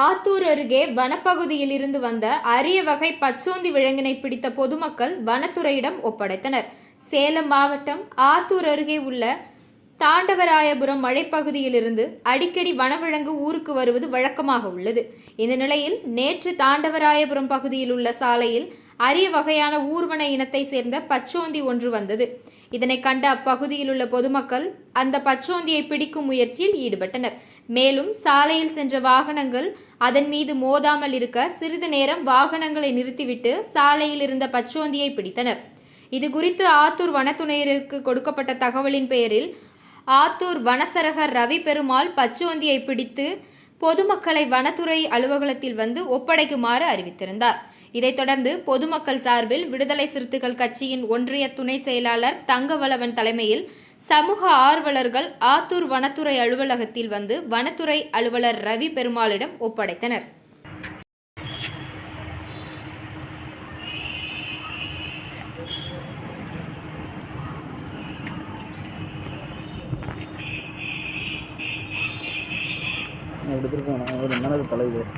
ஆத்தூர் அருகே வனப்பகுதியில் இருந்து வந்த அரிய வகை பச்சோந்தி விலங்கினை பிடித்த பொதுமக்கள் வனத்துறையிடம் ஒப்படைத்தனர். சேலம் மாவட்டம் ஆத்தூர் அருகே உள்ள தாண்டவராயபுரம் மழைப்பகுதியிலிருந்து அடிக்கடி வனவிலங்கு ஊருக்கு வருவது வழக்கமாக உள்ளது. இந்த நிலையில் நேற்று தாண்டவராயபுரம் பகுதியில் உள்ள சாலையில் அரிய வகையான ஊர்வன இனத்தை சேர்ந்த பச்சோந்தி ஒன்று வந்தது. இதனை கண்ட அப்பகுதியில் உள்ள பொதுமக்கள் அந்த பச்சோந்தியை பிடிக்கும் முயற்சியில் ஈடுபட்டனர். மேலும் சாலையில் சென்ற வாகனங்கள் அதன் மீது மோதாமல் இருக்க சிறிது நேரம் வாகனங்களை நிறுத்திவிட்டு சாலையில் இருந்த பச்சோந்தியை பிடித்தனர். இது குறித்து ஆத்தூர் வனத்துறையினருக்கு கொடுக்கப்பட்ட தகவலின் பெயரில் ஆத்தூர் வனசரகர் ரவி பெருமாள் பச்சோந்தியை பிடித்து பொதுமக்களை வனத்துறை அலுவலகத்தில் வந்து ஒப்படைக்குமாறு அறிவித்திருந்தார். இதைத் தொடர்ந்து பொதுமக்கள் சார்பில் விடுதலை சிறுத்தைகள் கட்சியின் ஒன்றிய துணை செயலாளர் தங்கவளவன் தலைமையில் சமூக ஆர்வலர்கள் ஆத்தூர் வனத்துறை அலுவலகத்தில் வந்து வனத்துறை அலுவலர் ரவி பெருமாளிடம் ஒப்படைத்தனர். எடுத்துருக்கோம் போனேன் ஒரு மனது தலைவர்